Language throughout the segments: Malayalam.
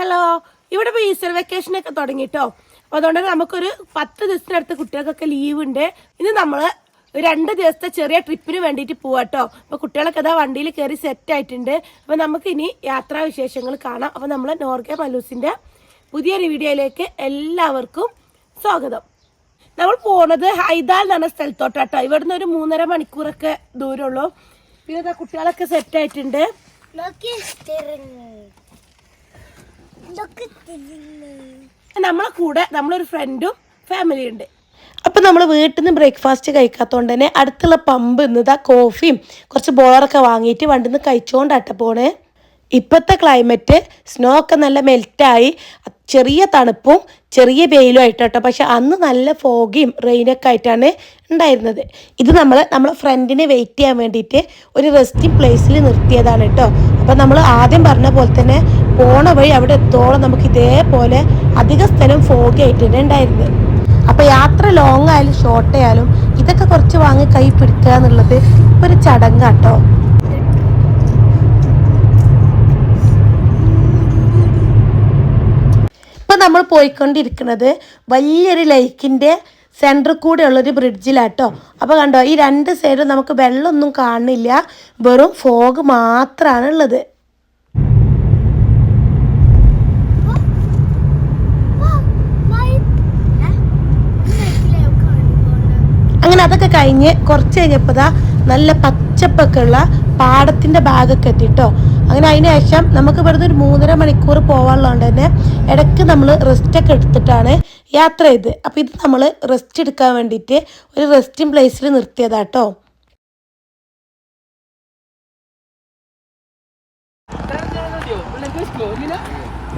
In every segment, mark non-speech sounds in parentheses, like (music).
ഹലോ ഇവിടെ ഇപ്പോൾ ഈസ്റ്റർ വെക്കേഷൻ ഒക്കെ തുടങ്ങിട്ടോ. അപ്പോൾ അതുകൊണ്ട് നമുക്കൊരു പത്ത് ദിവസത്തിനടുത്ത് കുട്ടികൾക്കൊക്കെ ലീവ് ഉണ്ട്. ഇന്ന് നമ്മൾ രണ്ട് ദിവസത്തെ ചെറിയ ട്രിപ്പിന് വേണ്ടിയിട്ട് പോവാട്ടോ അപ്പോൾ കുട്ടികളൊക്കെ അതാ വണ്ടിയിൽ കയറി സെറ്റ് ആയിട്ടുണ്ട്. അപ്പോൾ നമുക്ക് ഇനി യാത്രാ വിശേഷങ്ങൾ കാണാം. അപ്പോൾ നമ്മൾ നോർഗെ മലൂസിന്റെ പുതിയൊരു വീഡിയോയിലേക്ക് എല്ലാവർക്കും സ്വാഗതം. നമ്മൾ പോണത് ഹൈദാൽ എന്ന് പറഞ്ഞ സ്ഥലത്തോട്ടാട്ടോ ഇവിടുന്ന് ഒരു മൂന്നര മണിക്കൂറൊക്കെ ദൂരമുള്ളൂ. പിന്നെ കുട്ടികളൊക്കെ സെറ്റ് ആയിട്ടുണ്ട് നോക്കി തിരിഞ്ഞു ഇതൊക്കെ തിരിഞ്ഞു നമ്മളെ കൂടെ നമ്മളൊരു ഫ്രണ്ടും ഫാമിലി ഉണ്ട്. അപ്പം നമ്മൾ വീട്ടിൽ നിന്ന് ബ്രേക്ക്ഫാസ്റ്റ് കഴിക്കാത്തതുകൊണ്ട് തന്നെ അടുത്തുള്ള പമ്പ് ഇന്നതാ കോഫിയും കുറച്ച് ബോളറൊക്കെ വാങ്ങിയിട്ട് വണ്ടിന്ന് കഴിച്ചുകൊണ്ടാട്ട പോണേ. ഇപ്പോഴത്തെ ക്ലൈമറ്റ് സ്നോ ഒക്കെ നല്ല മെൽറ്റായി ചെറിയ തണുപ്പും ചെറിയ വെയിലും ആയിട്ട് കേട്ടോ പക്ഷെ അന്ന് നല്ല ഫോഗിയും റെയിനൊക്കെ ആയിട്ടാണ് ഉണ്ടായിരുന്നത്. ഇത് നമ്മൾ നമ്മളെ ഫ്രണ്ടിനെ വെയിറ്റ് ചെയ്യാൻ വേണ്ടിയിട്ട് ഒരു റെസ്റ്റിംഗ് പ്ലേസിൽ നിർത്തിയതാണ് കേട്ടോ അപ്പം നമ്മൾ ആദ്യം പറഞ്ഞ പോലെ തന്നെ പോണ വഴി അവിടെ എത്തോളം നമുക്ക് ഇതേപോലെ അധിക സ്ഥലം ഫോഗി ആയിട്ടാണ് ഉണ്ടായിരുന്നത്. അപ്പോൾ യാത്ര ലോങ് ആയാലും ഷോർട്ട് ആയാലും ഇതൊക്കെ കുറച്ച് വാങ്ങി കൈ പിടിക്കുക എന്നുള്ളത് ഒരു ചടങ്ങാട്ടോ. നമ്മൾ പോയിക്കൊണ്ടിരിക്കുന്നത് വലിയൊരു ലൈക്കിന്റെ സെന്റർ കൂടെ ഉള്ളൊരു ബ്രിഡ്ജിലാട്ടോ അപ്പോൾ കണ്ടോ ഈ രണ്ട് സൈഡും നമുക്ക് വെള്ളമൊന്നും കാണില്ല വെറും ഫോഗ് മാത്രമാണ് ഉള്ളത്. അങ്ങനെ അതൊക്കെ കഴിഞ്ഞ് കുറച്ച് കഴിഞ്ഞപ്പോൾ ദാ നല്ല പച്ചപ്പൊക്കെ ഉള്ള പാടത്തിന്റെ ഭാഗമൊക്കെ എത്തിട്ടോ. അങ്ങനെ അതിന് ശേഷം നമുക്ക് വെറുതെ ഒരു മൂന്നര മണിക്കൂർ പോകാനുള്ളതുകൊണ്ട് തന്നെ ഇടയ്ക്ക് നമ്മൾ റെസ്റ്റൊക്കെ എടുത്തിട്ടാണ് യാത്ര ചെയ്ത്. അപ്പോൾ ഇത് നമ്മൾ റെസ്റ്റ് എടുക്കാൻ വേണ്ടിയിട്ട് ഒരു റെസ്റ്റിംഗ് പ്ലേസിൽ നിർത്തിയതാട്ടോ.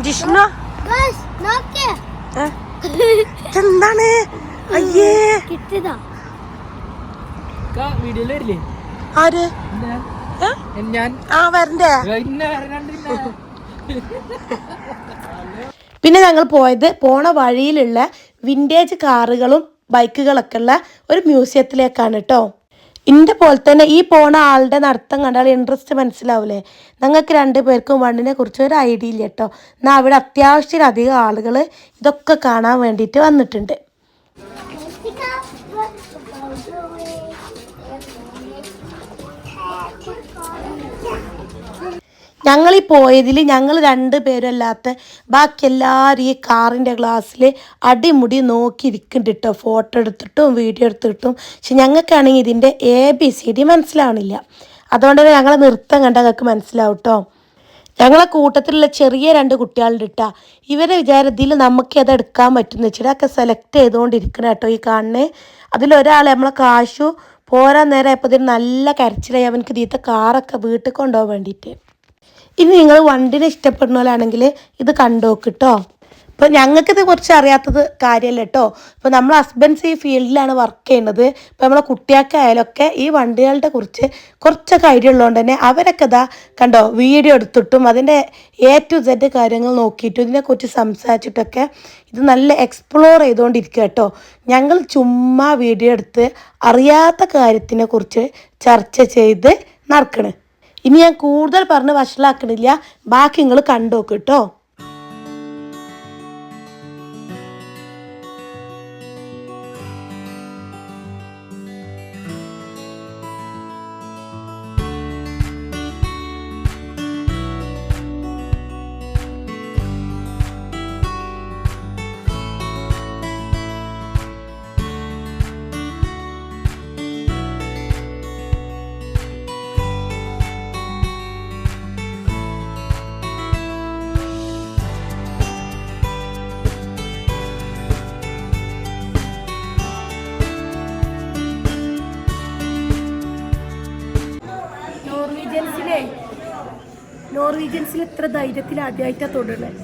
ജിഷ്ണു? നോക്കി എന്താണ് അയ്യേ. ആര്? ഞാൻ. ആ വരണ്ടേ. (laughs) പിന്നെ ഞങ്ങൾ പോയത് പോണ വഴിയിലുള്ള വിന്റേജ് കാറുകളും ബൈക്കുകളൊക്കെ ഉള്ള ഒരു മ്യൂസിയത്തിലേക്കാണ് കേട്ടോ ഇന്റെ പോലെ തന്നെ ഈ പോണ ആളുടെ നടത്തം കണ്ടാൽ ഇൻട്രസ്റ്റ് മനസ്സിലാവൂലേ? ഞങ്ങൾക്ക് രണ്ട് പേർക്കും കുറിച്ച് ഒരു ഐഡിയ ഇല്ല കേട്ടോ എന്നാൽ അവിടെ അത്യാവശ്യത്തിലധികം ആളുകൾ ഇതൊക്കെ കാണാൻ വേണ്ടിയിട്ട് വന്നിട്ടുണ്ട്. ഞങ്ങൾ ഈ പോയതിൽ ഞങ്ങൾ രണ്ട് പേരല്ലാത്ത ബാക്കി എല്ലാവരും ഈ കാറിന്റെ ഗ്ലാസ്സിൽ അടിമുടി നോക്കിയിരിക്കുന്നുണ്ട് കേട്ടോ ഫോട്ടോ എടുത്തിട്ടും വീഡിയോ എടുത്തിട്ടും. പക്ഷെ ഞങ്ങൾക്കാണെങ്കിൽ ഇതിന്റെ എ ബി സി ഡി മനസ്സിലാവണില്ല. അതുകൊണ്ട് തന്നെ ഞങ്ങളെ നൃത്തം കണ്ട ഞങ്ങൾക്ക് മനസ്സിലാവും കേട്ടോ ഞങ്ങളെ കൂട്ടത്തിലുള്ള ചെറിയ രണ്ട് കുട്ടികളുണ്ട് ഇട്ടാ ഇവരെ വിചാരത്തിൽ നമുക്ക് അത് എടുക്കാൻ പറ്റുമെന്ന് വെച്ചിട്ട് ഒക്കെ സെലക്ട് ചെയ്തുകൊണ്ടിരിക്കണം കേട്ടോ ഈ കാണുന്നത് അതിലൊരാൾ നമ്മളെ കാശു പോരാൻ നേരം ആയപ്പോൾ നല്ല കരച്ചിലായി. അവനക്ക് തീത്ത കാറൊക്കെ വീട്ടിൽ കൊണ്ടുപോകാൻ വേണ്ടിയിട്ട്. ഇനി നിങ്ങൾ വണ്ടിനെ ഇഷ്ടപ്പെടുന്ന പോലാണെങ്കിൽ ഇത് കണ്ടോക്ക് കേട്ടോ ഇപ്പോൾ ഞങ്ങൾക്കിത് കുറച്ച് അറിയാത്തത് കാര്യമല്ല കേട്ടോ ഇപ്പോൾ നമ്മൾ ഹസ്ബൻഡ്സ് ഈ ഫീൽഡിലാണ് വർക്ക് ചെയ്യുന്നത്. ഇപ്പോൾ നമ്മളെ കുട്ടികൾക്കായാലൊക്കെ ഈ വണ്ടികളുടെ കുറിച്ച് കുറച്ചൊക്കെ ഐഡിയ ഉള്ളതുകൊണ്ട് തന്നെ അവരൊക്കെ ഇതാ കണ്ടോ വീഡിയോ എടുത്തിട്ടും അതിന്റെ എ ടു സെഡ് കാര്യങ്ങൾ നോക്കിയിട്ടും ഇതിനെക്കുറിച്ച് സംസാരിച്ചിട്ടൊക്കെ ഇത് നല്ല എക്സ്പ്ലോർ ചെയ്തുകൊണ്ടിരിക്കുക കേട്ടോ ഞങ്ങൾ ചുമ്മാ വീഡിയോ എടുത്ത് അറിയാത്ത കാര്യത്തിനെ കുറിച്ച് ചർച്ച ചെയ്ത് നടക്കണ്. ഇനി ഞാൻ കൂടുതൽ പറഞ്ഞ് വഷളാക്കണില്ല. ബാക്കി നിങ്ങൾ കണ്ടോക്ക് കേട്ടോ നോർവീജിയൻസിൽ എത്ര ധൈര്യത്തിൽ ആദ്യമായിട്ടാണ് തൊടുന്നത്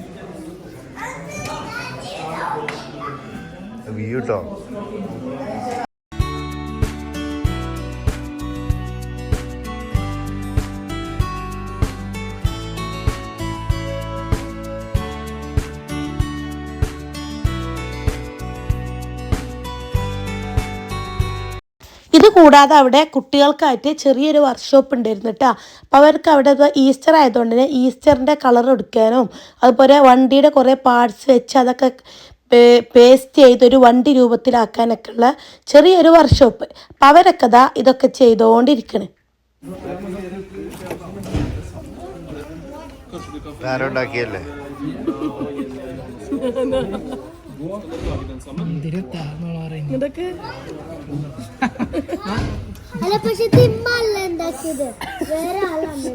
കൂടാതെ അവിടെ കുട്ടികൾക്കായിട്ട് ചെറിയൊരു വർക്ക്ഷോപ്പ് ഉണ്ടായിരുന്നു കേട്ടോ അപ്പോൾ അവർക്ക് അവിടെ ഈസ്റ്റർ ആയതുകൊണ്ട് തന്നെ ഈസ്റ്ററിന്റെ കളർ എടുക്കാനും അതുപോലെ വണ്ടിയുടെ കുറേ പാർട്സ് വെച്ച് അതൊക്കെ പേസ്റ്റ് ചെയ്ത് ഒരു വണ്ടി രൂപത്തിലാക്കാനൊക്കെ ഉള്ള ചെറിയൊരു വർക്ക്ഷോപ്പ് അപ്പം അവരൊക്കെ ദാ ഇതൊക്കെ ചെയ്തുകൊണ്ടിരിക്കണ് ആരും (laughs) ഉണ്ടാക്കിയല്ലേ (laughs) അല്ല പക്ഷെ തിമ്മല്ല ഉണ്ടാക്കിയത് വേറെ ആളാണ്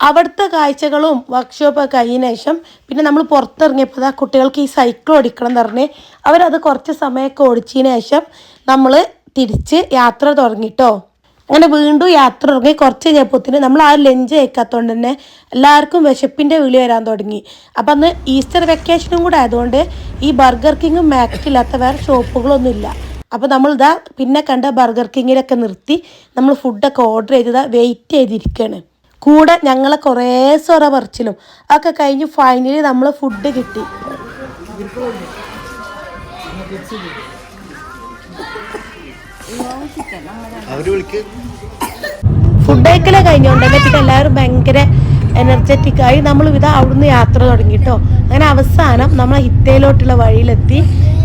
അവിടുത്തെ കാഴ്ചകളും വർക്ക്ഷോപ്പൊക്കെ കഴിഞ്ഞ ശേഷം പിന്നെ നമ്മൾ പുറത്തിറങ്ങിയപ്പോൾ ആ കുട്ടികൾക്ക് ഈ സൈക്കിൾ ഓടിക്കണം എന്ന് പറഞ്ഞ് അവരത് കുറച്ച് സമയമൊക്കെ ഓടിച്ചതിന് ശേഷം നമ്മൾ തിരിച്ച് യാത്ര തുടങ്ങിട്ടോ. അങ്ങനെ വീണ്ടും യാത്ര തുടങ്ങി. കുറച്ച് കഴിഞ്ഞപ്പോത്തിന് നമ്മൾ ആ ലഞ്ച് കഴിക്കാത്തതുകൊണ്ട് തന്നെ എല്ലാവർക്കും വിശപ്പിന്റെ വിളി വരാൻ തുടങ്ങി. അപ്പം അന്ന് ഈസ്റ്റർ വെക്കേഷനും കൂടെ ആയതുകൊണ്ട് ഈ ബർഗർ കിങ്ങും മാക്കില്ലാത്ത വേറെ ഷോപ്പുകളൊന്നും ഇല്ല. അപ്പോൾ നമ്മൾ പിന്നെ കണ്ട ബർഗർ കിങ്ങിലൊക്കെ നിർത്തി നമ്മൾ ഫുഡൊക്കെ ഓർഡർ ചെയ്തതാ വെയിറ്റ് ചെയ്തിരിക്കുകയാണ് കൂടെ ഞങ്ങളെ കുറേ സൊറ പറിച്ചിലും. അതൊക്കെ കഴിഞ്ഞ് ഫൈനലി നമ്മൾ ഫുഡ് കിട്ടി. ഫുഡ് ഐക്കലെ കഴിഞ്ഞുകൊണ്ട് പറ്റിട്ട് എല്ലാവരും ഭയങ്കര എനർജറ്റിക് ആയി. നമ്മൾ ഇതാ അവിടുന്ന് യാത്ര തുടങ്ങി കേട്ടോ അങ്ങനെ അവസാനം നമ്മൾ ഹിത്തയിലോട്ടുള്ള വഴിയിലെത്തി.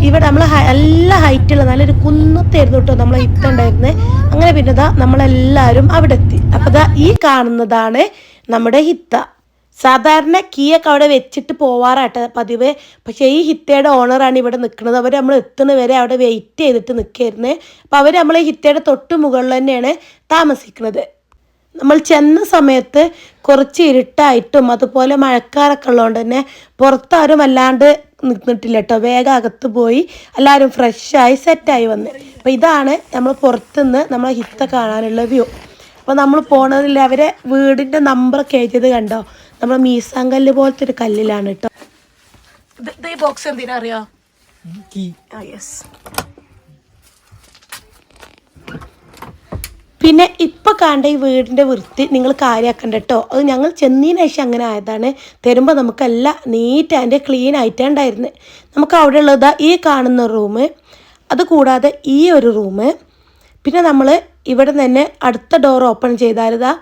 ഇവിടെ നമ്മൾ നല്ല ഹൈറ്റുള്ള നല്ലൊരു കുന്നത്തായിരുന്നു കേട്ടോ നമ്മളെ ഹിത്ത ഉണ്ടായിരുന്നത് അങ്ങനെ പിന്നെ നമ്മളെല്ലാവരും അവിടെ എത്തി അപ്പോൾ ഇതാ ഈ കാണുന്നതാണ് നമ്മുടെ ഹിത്ത. സാധാരണ കീയൊക്കെ അവിടെ വെച്ചിട്ട് പോവാറാട്ടെ പതിവ്. പക്ഷേ ഈ ഹിത്തയുടെ ഓണറാണ് ഇവിടെ നിൽക്കുന്നത്. അവർ നമ്മൾ എത്തുന്ന വരെ അവിടെ വെയിറ്റ് ചെയ്തിട്ട് നിൽക്കായിരുന്നേ. അപ്പോൾ അവർ നമ്മളെ ഹിത്തയുടെ തൊട്ട് മുകളിൽ തന്നെയാണ് താമസിക്കുന്നത്. നമ്മൾ ചെന്ന സമയത്ത് കുറച്ച് ഇരുട്ടായിട്ടും അതുപോലെ മഴക്കാരൊക്കെ ഉള്ളതുകൊണ്ട് തന്നെ പുറത്താരും അല്ലാണ്ട് നിന്നിട്ടില്ല കേട്ടോ. വേഗം അകത്ത് പോയി എല്ലാവരും ഫ്രഷായി സെറ്റായി വന്ന്. അപ്പോൾ ഇതാണ് നമ്മൾ പുറത്തുനിന്ന് നമ്മളെ ഹിത്ത കാണാനുള്ള വ്യൂ അപ്പോൾ നമ്മൾ പോണതിൽ അവരെ വീടിന്റെ നമ്പറൊക്കെ എഴുതിയത് കണ്ടോ? നമ്മൾ മീസാങ്കല്ല് പോലത്തെ ഒരു കല്ലിലാണ് കേട്ടോ. ഇത് ഈ ബോക്സ് എന്തിനാ അറിയോ? ആ യെസ് പിന്നെ ഇപ്പൊ കാണ്ട ഈ വീടിന്റെ വൃത്തി നിങ്ങൾ കാര്യമാക്കണ്ട കേട്ടോ. അത് ഞങ്ങൾ ചെന്നതിന് ശേഷം അങ്ങനെ ആയതാണ്. തരുമ്പോൾ നമുക്കെല്ലാം നീറ്റ് ആൻഡ് ക്ലീൻ ആയിട്ടാണ് ഉണ്ടായിരുന്നത് നമുക്ക് അവിടെ ഉള്ളത് ഈ കാണുന്ന റൂം അത് കൂടാതെ ഈ ഒരു റൂം പിന്നെ നമ്മൾ ഇവിടെ തന്നെ അടുത്ത ഡോർ ഓപ്പൺ ചെയ്താൽ ഇതാ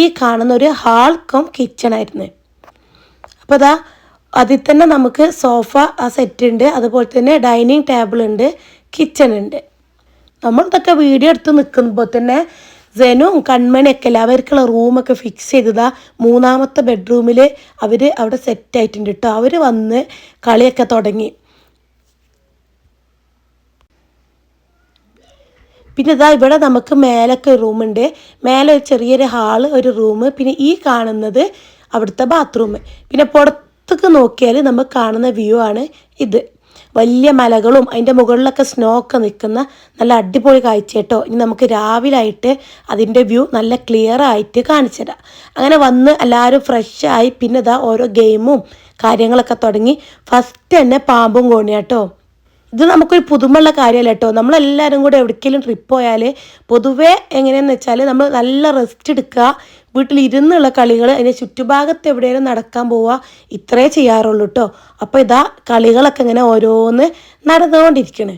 ഈ കാണുന്ന ഒരു ഹാൾ കം കിച്ചൺ ആയിരുന്നു. അപ്പോൾ അതാ അതിൽ തന്നെ നമുക്ക് സോഫ ആ സെറ്റ് ഉണ്ട് അതുപോലെ തന്നെ ഡൈനിങ് ടേബിൾ ഉണ്ട് കിച്ചൺ ഉണ്ട്. നമ്മൾ ഇതൊക്കെ വീഡിയോ എടുത്ത് നിൽക്കുമ്പോൾ തന്നെ ജനും കൺമണിയൊക്കെ അവർക്കുള്ള റൂമൊക്കെ ഫിക്സ് ചെയ്തതാ മൂന്നാമത്തെ ബെഡ്റൂമിൽ അവർ അവിടെ സെറ്റ് ആയിട്ടുണ്ട് കേട്ടോ അവർ വന്ന് കളിയൊക്കെ തുടങ്ങി. പിന്നെ ഇതാ ഇവിടെ നമുക്ക് മേലൊക്കെ റൂമുണ്ട്. മേലെ ഒരു ചെറിയൊരു ഹാൾ ഒരു റൂം. പിന്നെ ഈ കാണുന്നത് അവിടുത്തെ ബാത്റൂം പിന്നെ പുറത്തേക്ക് നോക്കിയാൽ നമുക്ക് കാണുന്ന വ്യൂ ആണ് ഇത്. വലിയ മലകളും അതിന്റെ മുകളിലൊക്കെ സ്നോ ഒക്കെ നിൽക്കുന്ന നല്ല അടിപൊളി കാഴ്ച കേട്ടോ. ഇനി നമുക്ക് രാവിലെ ആയിട്ട് അതിന്റെ വ്യൂ നല്ല ക്ലിയർ ആയിട്ട് കാണിച്ചു തരാം. അങ്ങനെ വന്ന് എല്ലാവരും ഫ്രഷ് ആയി പിന്നെ ഇതാ ഓരോ ഗെയിമും കാര്യങ്ങളൊക്കെ തുടങ്ങി. ഫസ്റ്റ് തന്നെ പാമ്പും കോണിയാട്ടോ. ഇത് നമുക്കൊരു പുതുമുള്ള കാര്യമല്ല കേട്ടോ. നമ്മളെല്ലാവരും കൂടെ എവിടേക്കെങ്കിലും ട്രിപ്പ് പോയാൽ പൊതുവേ എങ്ങനെയാന്ന് വെച്ചാൽ നമ്മൾ നല്ല റെസ്റ്റ് എടുക്കുക വീട്ടിൽ ഇരുന്നുള്ള കളികൾ അതിന്റെ ചുറ്റുഭാഗത്ത് എവിടെയെങ്കിലും നടക്കാൻ പോവുക ഇത്രേ ചെയ്യാറുള്ളൂ കേട്ടോ അപ്പോൾ ഇതാ കളികളൊക്കെ ഇങ്ങനെ ഓരോന്ന് നടന്നുകൊണ്ടിരിക്കണേ.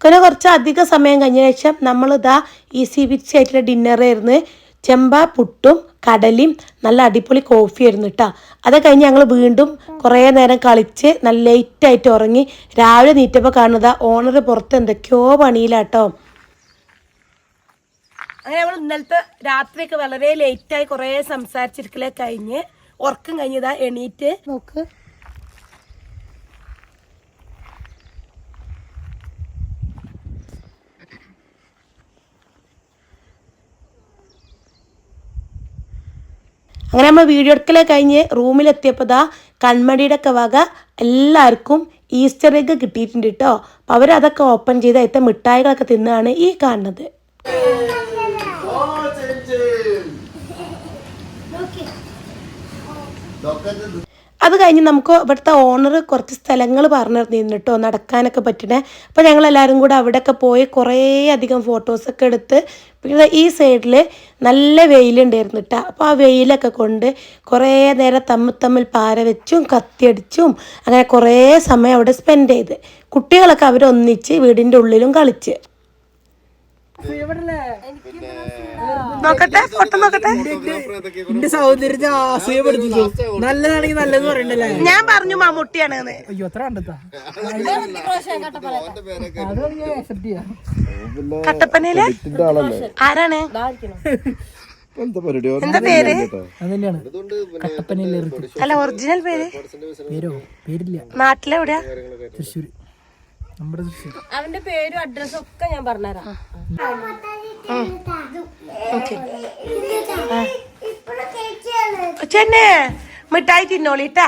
പിന്നെ കുറച്ച് അധിക സമയം കഴിഞ്ഞ ശേഷം നമ്മളിതാ ഈസി ബിറ്റ്സ് ആയിട്ടുള്ള ഡിന്നറായിരുന്നു ചെമ്പ പുട്ടും കടലയും നല്ല അടിപൊളി കോഫി ആയിരുന്നു കേട്ടോ അത് കഴിഞ്ഞ് ഞങ്ങൾ വീണ്ടും കുറേ നേരം കളിച്ച് നല്ല ലേറ്റായിട്ട് ഉറങ്ങി രാവിലെ നീറ്റപ്പോൾ കാണുന്നത് ഓണർ പുറത്ത് എന്തൊക്കെയോ പണിയിലാട്ടോ അങ്ങനെ നമ്മൾ ഇന്നലത്തെ രാത്രിയൊക്കെ വളരെ ലേറ്റായി കുറേ സംസാരിച്ചിരിക്കലേ കഴിഞ്ഞ് ഉറക്കം കഴിഞ്ഞതാ എണീറ്റ്. നോക്ക്. അങ്ങനെ നമ്മൾ വീഡിയോ എടുക്കലേ കഴിഞ്ഞ് റൂമിലെത്തിയപ്പോൾ ദാ കൺമടിയുടെ ഒക്കെ വക എല്ലാവർക്കും ഈസ്റ്റർ എഗ് കിട്ടിയിട്ടുണ്ട് കേട്ടോ അപ്പോൾ അവരതൊക്കെ ഓപ്പൺ ചെയ്ത് അതിലത്തെ മിഠായികളൊക്കെ തിന്നാണ് ഈ കാണുന്നത്. അത് കഴിഞ്ഞ് നമുക്ക് ഇവിടുത്തെ ഓണർ കുറച്ച് സ്ഥലങ്ങൾ പറഞ്ഞു തന്നിരുന്നു കേട്ടോ നടക്കാനൊക്കെ പറ്റണേ. അപ്പോൾ ഞങ്ങളെല്ലാവരും കൂടെ അവിടെയൊക്കെ പോയി കുറേ അധികം ഫോട്ടോസൊക്കെ എടുത്ത് പിന്നെ ഈ സൈഡിൽ നല്ല വെയിലുണ്ടായിരുന്നു കേട്ടോ അപ്പോൾ ആ വെയിലൊക്കെ കൊണ്ട് കുറേ നേരം തമ്മിൽ തമ്മിൽ പാര വെച്ചും കത്തിയടിച്ചും അങ്ങനെ കുറേ സമയം അവിടെ സ്പെൻഡ് ചെയ്ത്. കുട്ടികളൊക്കെ അവരൊന്നിച്ച് വീടിന്റെ ഉള്ളിലും കളിച്ച്. നോക്കട്ടെ ഫോട്ടോ നോക്കട്ടെ. എന്റെ സൗന്ദര്യത്തെ നല്ലതാണെങ്കിൽ നല്ലത് പറയണ്ടല്ലേ? ഞാൻ പറഞ്ഞു മമ്മൂട്ടിയാണ് അയ്യോ അത്ര കണ്ടെത്താ. കട്ടപ്പനയിൽ. ആരാണ്? എന്താ പരിപാടി? എന്താ പേര്? കട്ടപ്പനയിലെ. അല്ല ഒറിജിനൽ പേര്? പേരോ? പേരില്ല. നാട്ടിലെവിടെയാ? തൃശ്ശൂർ അവന്റെ പേരും അഡ്രസ്സും ഒക്കെ ഞാൻ പറഞ്ഞുതരാം. ചെന്നെ മിഠായി തിന്നോളിട്ടാ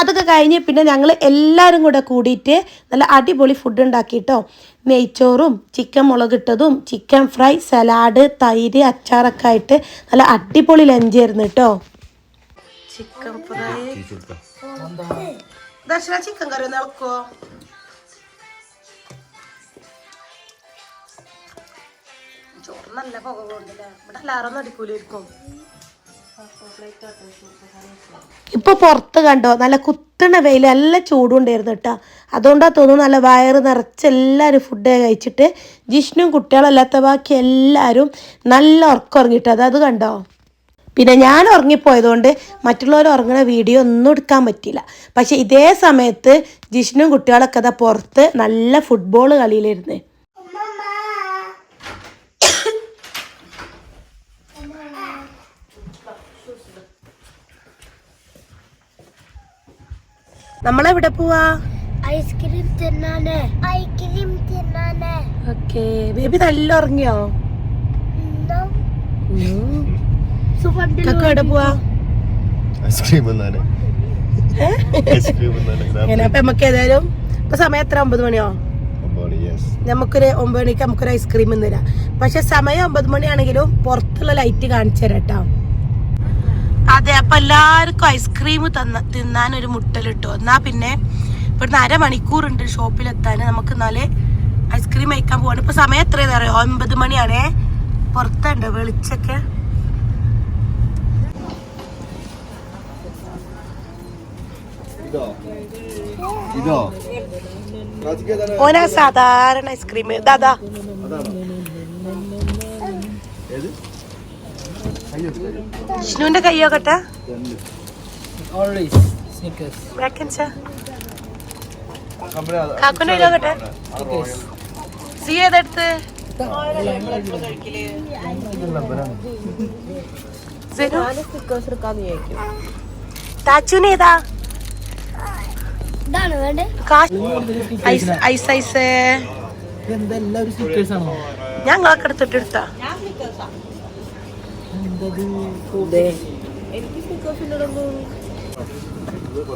അതൊക്കെ കഴിഞ്ഞ് പിന്നെ ഞങ്ങൾ എല്ലാവരും കൂടെ കൂടിയിട്ട് നല്ല അടിപൊളി ഫുഡ് ഉണ്ടാക്കിയിട്ടോ നെയ്ച്ചോറും ചിക്കൻ മുളകിട്ടതും ചിക്കൻ ഫ്രൈ സലാഡ് തൈര് അച്ചാറൊക്കെ ആയിട്ട് നല്ല അടിപൊളി ലഞ്ച് ആയിരുന്നു കേട്ടോ chicken fry Darshana chicken curry ഇളക്കോ? ചോറ് നല്ല പുക പോകുന്നില്ല ഇവിടെ എല്ലാവരും അടിക്കൂലായിരിക്കും. ഇപ്പൊ പുറത്ത് കണ്ടോ നല്ല കുത്തണ വെയിൽ നല്ല ചൂടും ഉണ്ടായിരുന്നു കേട്ടോ അതുകൊണ്ടാ തോന്നുന്നു നല്ല വയറ് നിറച്ച് എല്ലാവരും ഫുഡ് കഴിച്ചിട്ട് ജിഷ്ണു കുട്ടികളല്ലാത്ത ബാക്കി എല്ലാവരും നല്ല ഉറക്കം ഉറങ്ങിയിട്ട്. അത് അത് കണ്ടോ? പിന്നെ ഞാൻ ഉറങ്ങിപ്പോയതുകൊണ്ട് മറ്റുള്ളവർ ഉറങ്ങുന്ന വീഡിയോ ഒന്നും എടുക്കാൻ പറ്റില്ല പക്ഷെ ഇതേ സമയത്ത് ജിഷ്ണും കുട്ടികളൊക്കെ അതാ പുറത്ത് നല്ല ഫുട്ബോൾ കളിയിലിരുന്ന്. നമ്മളെവിടെ പോവാ? ഐസ്ക്രീം തിന്നാന്. ഐസ്ക്രീം തിന്നാന്. ഓക്കെ ബേബി നല്ല ഉറങ്ങിയോ? എവിടെ പോവാ? ഐസ്ക്രീം എന്നാണ് അങ്ങനെ അപ്പൊ നമുക്ക് ഏതായാലും ഇപ്പൊ സമയം എത്ര? ഒമ്പത് മണിയോ? യെസ് നമുക്കൊരു ഒമ്പത് മണിക്ക് നമുക്കൊരു ഐസ്ക്രീം തരാം. പക്ഷെ സമയം ഒമ്പത് മണിയാണെങ്കിലും പുറത്തുള്ള ലൈറ്റ് കാണിച്ചു തരാം കേട്ടോ. അതെ അപ്പൊ എല്ലാവർക്കും ഐസ്ക്രീം തന്ന തിന്നാൻ ഒരു മുട്ടലിട്ടു. എന്നാ പിന്നെ ഇവിടുന്ന് ഷോപ്പിൽ ഷോപ്പിലെത്താൻ. നമുക്ക് എന്നാലേ ഐസ്ക്രീം കഴിക്കാൻ പോവാണ്. ഇപ്പൊ സമയം എത്രയാണെന്ന് അറിയോ? ഒൻപത് മണിയാണേ. പുറത്തുണ്ട് വെളിച്ചൊക്കെ. ഇതോ? ഓനാ സാധാരണ ഐസ്ക്രീം ദാദാ ഏത്? വിഷ്ണുവിന്റെ കയ്യോക്കട്ടെ കാക്കുന്റെ കയ്യിലോക്കട്ടെ സി ഏതെടുത്ത് സിനു? ഞാൻ എടുക്കാന്ന്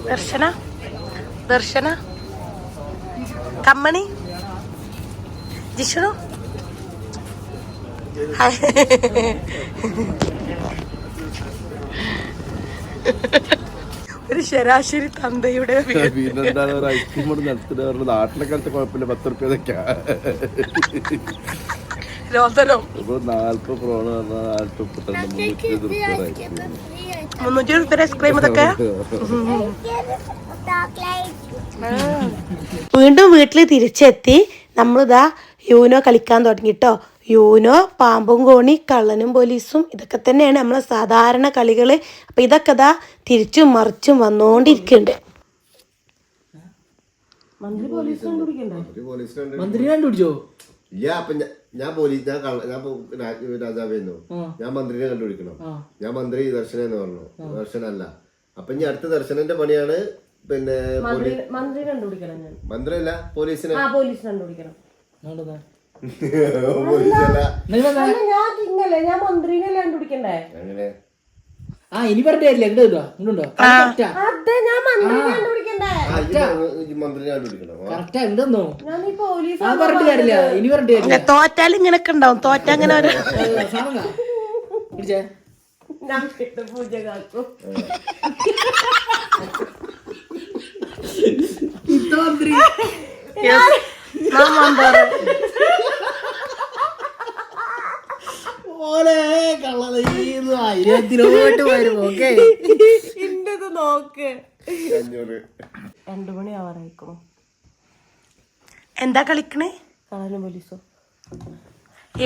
ദർശന? ദർശന? കമ്മണി? ജിഷണു? ഹായ്. ഒരു ശരാശരി തന്തയുടെ (laughs) നാട്ടിലെ കാലത്ത് കുഴപ്പമില്ല പത്ത് റുപ്യ ഇതൊക്കെയാ രോദനം മുന്നൂറ്റി റുപ്യ ഐസ്ക്രീം ഇതൊക്കെ? വീണ്ടും വീട്ടിൽ തിരിച്ചെത്തി. നമ്മളിതാ യൂനോ കളിക്കാൻ തുടങ്ങി തുടങ്ങിട്ടോ. യൂനോ പാമ്പും കോണി കള്ളനും പോലീസും ഇതൊക്കെ തന്നെയാണ് നമ്മളെ സാധാരണ കളികൾ അപ്പം ഇതൊക്കെ ഇതാ തിരിച്ചും മറിച്ചും വന്നുകൊണ്ടിരിക്കുന്നുണ്ട് മന്ത്രി പോലീസ് കണ്ടുപിടിക്കണ്ടേ? മന്ത്രി ഞാ- ഞാൻ പോലീസ് ഞാൻ ഞാൻ രാജാവേന്നു ഞാൻ മന്ത്രിനെ കണ്ടുപിടിക്കണം. ഞാൻ മന്ത്രി ദർശന എന്ന് പറഞ്ഞു ദർശനല്ല. അപ്പൊ ഇനി അടുത്ത ദർശനന്റെ പണിയാണ് പിന്നെ മന്ത്രി കണ്ടുപിടിക്കണം ഞാൻ. മന്ത്രിയല്ല പോലീസിനെ. പോലീസ് കണ്ടുപിടിക്കണം. പോലീസല്ല. ഞാൻ മന്ത്രിനെ കണ്ടുപിടിക്കണ്ടേ? അങ്ങനെ ആ ഇനി പറഞ്ഞിട്ട് കാര്യമില്ല എങ്ങോട്ട് വരുവാ ഇങ്ങോട്ടുണ്ടോ അതെ ഞാൻ മന്ത്രിനെ കണ്ടുപിടിക്കണ്ടേ. കറക്റ്റാ. ഉണ്ടെന്നോ ഞാൻ ഈ പോലീസ് ആ പറഞ്ഞിട്ട് കാര്യമില്ല. ഇനി പറഞ്ഞിട്ട് കാര്യമില്ല. തോറ്റാൽ ഇങ്ങനൊക്കെ ഉണ്ടാവും. തോറ്റ അങ്ങനെ ഒരു. പിടിച്ചേ. ഞാൻ പൂജ കാക്കും. ഇത്ത മന്ത്രി. ഓലെ കള്ളത് ആയിരത്തിലോട്ട് വരും ഓക്കെ? ഇന്റത് നോക്ക്. അഞ്ഞൂറ്. രണ്ടു മണി ആവാറായിക്കണോ എന്താ കളിക്കണേ? കാണാനും പോലീസോ.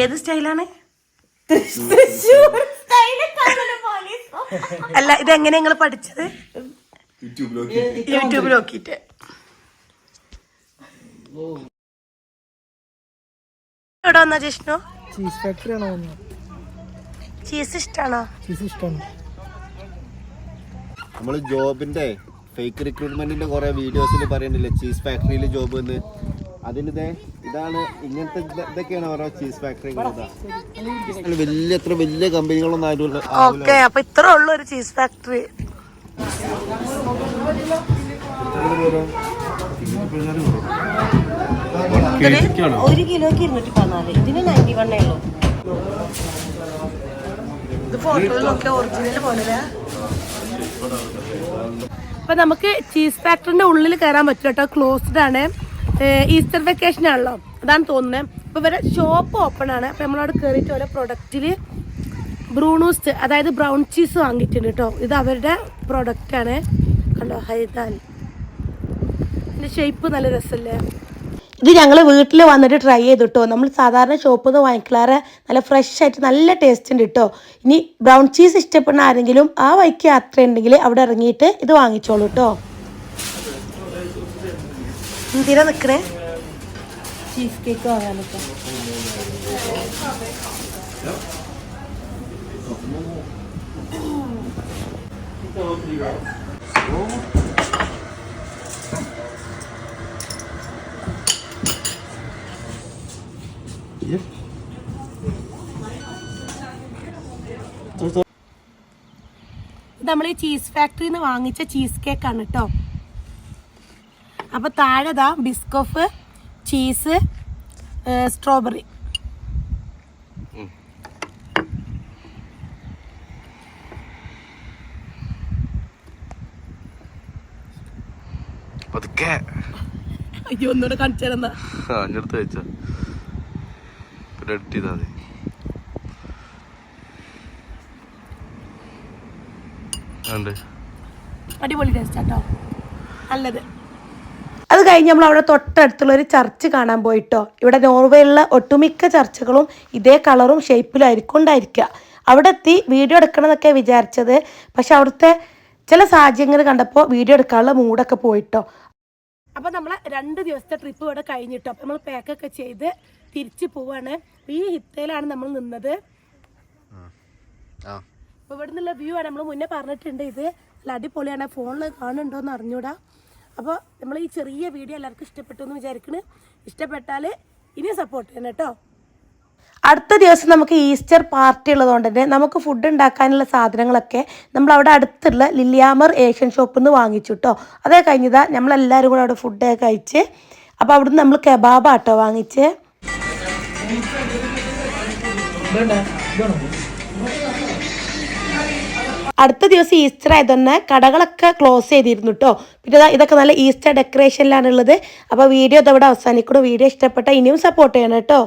ഏത് സ്റ്റൈലാണ്? അല്ല ഇത് എങ്ങനെ നിങ്ങൾ പഠിച്ചത്? യൂട്യൂബ് യൂട്യൂബിൽ നോക്കിയിട്ട്. എവിടെ വന്നാ ജിഷ്ണു ചീസ് ഫാക്ടറി ആണോ ചീസ് ഇഷ്ടാണോ? ചീസ് ഇഷ്ടമാണ് നമ്മൾ ജോബിന്റെ ഫേക്ക് റിക്രൂട്ട്മെന്റിന്റെ കുറെ വീഡിയോസിൽ പറയുന്നില്ലേ ചീസ് ഫാക്ടറിയിൽ ജോബ് എന്ന്. അതിനിതേ ഇതാണ് ഇങ്ങനത്തെ ഇത് ഇതൊക്കെയാണ് ഓരോ ചീസ് ഫാക്ടറികൾ വലിയ എത്ര വലിയ കമ്പനികളൊന്നും ആരും ഓക്കെ അപ്പൊ ഇത്ര ഉള്ളു ഒരു ചീസ് ഫാക്ടറി ഒരു കിലോക്ക് ഇരുന്നൂറ്റി പതിനാല്. ഇതിന് നയന്റി വണ്ണേ ഉള്ളൂ. അപ്പൊ നമുക്ക് ചീസ് ഫാക്ടറിന്റെ ഉള്ളിൽ കയറാൻ പറ്റും കേട്ടോ ക്ലോസ്ഡ് ആണ്. ഈസ്റ്റർ വെക്കേഷൻ ആണല്ലോ. അതാണ് തോന്നുന്നത് അപ്പൊ ഇവരെ ഷോപ്പ് ഓപ്പൺ ആണ്. അപ്പൊ നമ്മളവിടെ കയറിയിട്ട് ഓരോ പ്രൊഡക്റ്റിൽ ബ്രൂണൂസ് അതായത് ബ്രൗൺ ചീസ് വാങ്ങിയിട്ടുണ്ട് കേട്ടോ ഇത് അവരുടെ പ്രൊഡക്റ്റ് ആണ്. കണ്ടോ? ഹൈദാൽ. ഷേപ്പ് നല്ല രസമല്ലേ ഇത് ഞങ്ങൾ വീട്ടിൽ വന്നിട്ട് ട്രൈ ചെയ്തു കേട്ടോ നമ്മൾ സാധാരണ ഷോപ്പിൽ നിന്ന് വാങ്ങിക്കാറ് നല്ല ഫ്രഷ് ആയിട്ട് നല്ല ടേസ്റ്റ് ഉണ്ട് കേട്ടോ ഇനി ബ്രൗൺ ചീസ് ഇഷ്ടപ്പെടുന്ന ആരെങ്കിലും ആ വഴിക്ക് യാത്ര ഉണ്ടെങ്കിൽ അവിടെ ഇറങ്ങിയിട്ട് ഇത് വാങ്ങിച്ചോളൂ കേട്ടോ എന്തിനാ നിൽക്കണേ ചീസ് കേക്ക് വാങ്ങാനൊക്കെ നമ്മൾ ഈ ചീസ് ഫാക്ടറിയിൽ നിന്ന് വാങ്ങിച്ച ചീസ് കേക്കാണ് കേട്ടോ അപ്പോൾ താഴെതാ ബിസ്കോഫ് ചീസ് സ്ട്രോബെറി അയ്യോ ഒന്നുകൂടെ കാണിച്ചു തരുന്ന വെച്ച. പിന്നെ എഡിറ്റ് ചെയ്താൽ മതി അടിപൊളി ടേസ്റ്റ് കേട്ടോ നല്ലത്. അത് കഴിഞ്ഞ് നമ്മൾ അവിടെ തൊട്ടടുത്തുള്ള ഒരു ചർച്ച് കാണാൻ പോയിട്ടോ. ഇവിടെ നോർവേയിലുള്ള ഒട്ടുമിക്ക ചർച്ചുകളും ഇതേ കളറും ഷേപ്പിലായിരിക്കും ഉണ്ടായിരിക്കുക. അവിടെ എത്തി വീഡിയോ എടുക്കണമെന്നൊക്കെ വിചാരിച്ചത്. പക്ഷെ അവിടുത്തെ ചില സാഹചര്യങ്ങൾ കണ്ടപ്പോൾ വീഡിയോ എടുക്കാനുള്ള മൂഡൊക്കെ പോയിട്ടോ. അപ്പോൾ നമ്മൾ രണ്ട് ദിവസത്തെ ട്രിപ്പ് ഇവിടെ കഴിഞ്ഞിട്ടോ. അപ്പോൾ നമ്മൾ പാക്കൊക്കെ ചെയ്ത് തിരിച്ച് പോവാണ്. ഈ ഹിത്തയിലാണ് നമ്മൾ നിന്നത്. അപ്പൊ ഇവിടെ നിന്നുള്ള വ്യൂ ആണ്. നമ്മൾ മുന്നേ പറഞ്ഞിട്ടുണ്ട് ഇത്. നല്ല അടിപൊളിയാണ്. ഫോണിൽ കാണുന്നുണ്ടോ എന്ന് അറിഞ്ഞൂടാ. അപ്പോൾ നമ്മൾ ഈ ചെറിയ വീഡിയോ എല്ലാവർക്കും ഇഷ്ടപ്പെട്ടു എന്ന് വിചാരിക്കണ്. ഇഷ്ടപ്പെട്ടാൽ ഇനി സപ്പോർട്ട് ചെയ്യണം കേട്ടോ. അടുത്ത ദിവസം നമുക്ക് ഈസ്റ്റർ പാർട്ടി ഉള്ളതുകൊണ്ട് തന്നെ നമുക്ക് ഫുഡ് ഉണ്ടാക്കാനുള്ള സാധനങ്ങളൊക്കെ നമ്മൾ അവിടെ അടുത്തുള്ള ലില്ലിയാമർ ഏഷ്യൻ ഷോപ്പിൽ നിന്ന് വാങ്ങിച്ചു കേട്ടോ അതേ കഴിഞ്ഞതാ നമ്മളെല്ലാവരും കൂടെ അവിടെ ഫുഡൊക്കെ കഴിച്ച് അപ്പോൾ അവിടുന്ന് നമ്മൾ കബാബാട്ടോ വാങ്ങിച്ച്. അടുത്ത ദിവസം ഈസ്റ്റർ ആയത് തന്നെ കടകളൊക്കെ ക്ലോസ് ചെയ്തിരുന്നു കേട്ടോ പിന്നെ ഇതൊക്കെ നല്ല ഈസ്റ്റർ ഡെക്കറേഷനിലാണുള്ളത് അപ്പോൾ വീഡിയോ ഇതവിടെ അവസാനിക്കണം വീഡിയോ ഇഷ്ടപ്പെട്ട ഇനിയും സപ്പോർട്ട് ചെയ്യണം കേട്ടോ